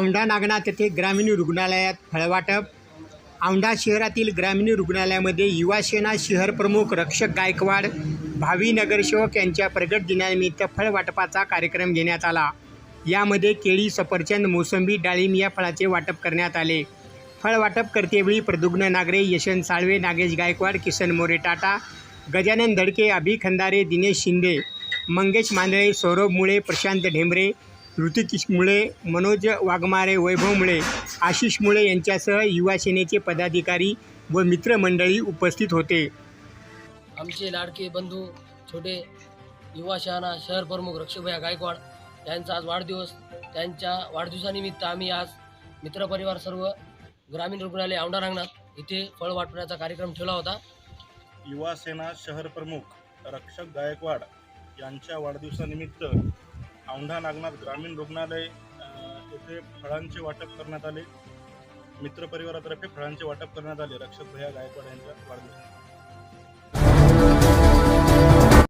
औंढा नागनाथ येथे ग्रामीण रुग्णालयात फळवाटप. औंढा शहरातील ग्रामीण रुग्णालयामध्ये युवासेना शहर प्रमुख रक्षक गायकवाड भावी नगरसेवक यांच्या प्रगट दिनानिमित्त फळवाटपाचा कार्यक्रम घेण्यात आला. यामध्ये केळी सफरचंद मोसंबी डाळिंब या फळाचे वाटप करण्यात आले. फळवाटप करतेवेळी प्रदुग्न नागरे यशवंत साळवे नागेश गायकवाड किसन मोरे टाटा गजानन धडके अभि खंदारे दिनेश शिंदे मंगेश मांदळे सौरभ मुळे प्रशांत ढेंबरे ऋतिकेश मुळे मनोज वाघमारे वैभव मुळे आशिष मुळे यांच्यासह युवा सेनेचे पदाधिकारी व मित्रमंडळी उपस्थित होते. आमचे लाडके बंधू छोटे युवा शहाणा शहर प्रमुख रक्षभया गायकवाड यांचा आज वाढदिवस. त्यांच्या वाढदिवसानिमित्त आम्ही आज मित्रपरिवार सर्व ग्रामीण रुग्णालय औंढा रांगणात इथे फळ वाटण्याचा कार्यक्रम ठेवला होता. युवा सेना शहर प्रमुख रक्षक गायकवाड यांच्या वाढदिवसानिमित्त औंढा नागनाथ ग्रामीण रुग्णालय येथे फळांचे वाटप करण्यात आले. मित्रपरिवारातर्फे फळांचे वाटप करण्यात आले. रक्षक भैया गायकवाड यांच्या वाढदिवसानिमित्त.